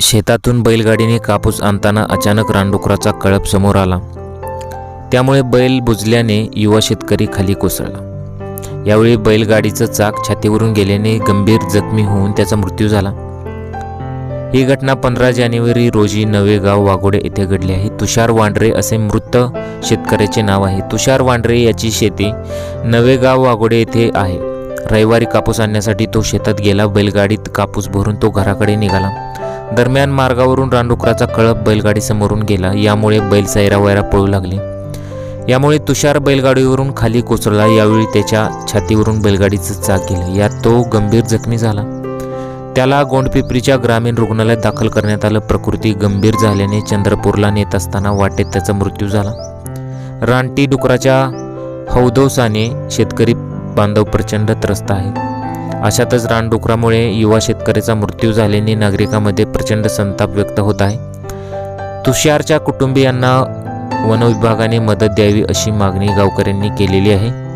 शेतातून बैलगाडीने कापूस आणताना अचानक रानडुकराचा कळप समोर आला. त्यामुळे बैल बुजल्याने युवा शेतकरी खाली कोसळला. यावेळी बैलगाडीचं चाक छातीवरून गेल्याने गंभीर जखमी होऊन त्याचा मृत्यू झाला. ही घटना पंधरा जानेवारी रोजी नवेगाव वाघोडे येथे घडली आहे. तुषार वांड्रे असे मृत शेतकऱ्याचे नाव आहे. तुषार वांड्रे याची शेती नवेगाव वाघोडे येथे आहे. रविवारी कापूस आणण्यासाठी तो शेतात गेला. बैलगाडीत कापूस भरून तो घराकडे निघाला. दरम्यान मार्गावरून रानडुकराचा कळप बैलगाडीसमोरून गेला. यामुळे बैल सैरावैरा पळू लागले. यामुळे तुषार बैलगाडीवरून खाली कोसळला. यावेळी त्याच्या छातीवरून बैलगाडीचं चाक गेलं. यात तो गंभीर जखमी झाला. त्याला गोंडपिपरीच्या ग्रामीण रुग्णालयात दाखल करण्यात आलं. प्रकृती गंभीर झाल्याने चंद्रपूरला नेत असताना वाटेत त्याचा मृत्यू झाला. रानटी डुकराच्या हौदोसाने शेतकरी बांधव प्रचंड त्रस्त आहे. अशातच रानडुकरामुळे युवा शेतकऱ्याचा मृत्यू झाल्याने नागरिकांमध्ये प्रचंड संताप व्यक्त होत आहे. तुषारच्या कुटुंबियांना वनविभागाने मदत द्यावी अशी मागणी गावकऱ्यांनी केलेली आहे.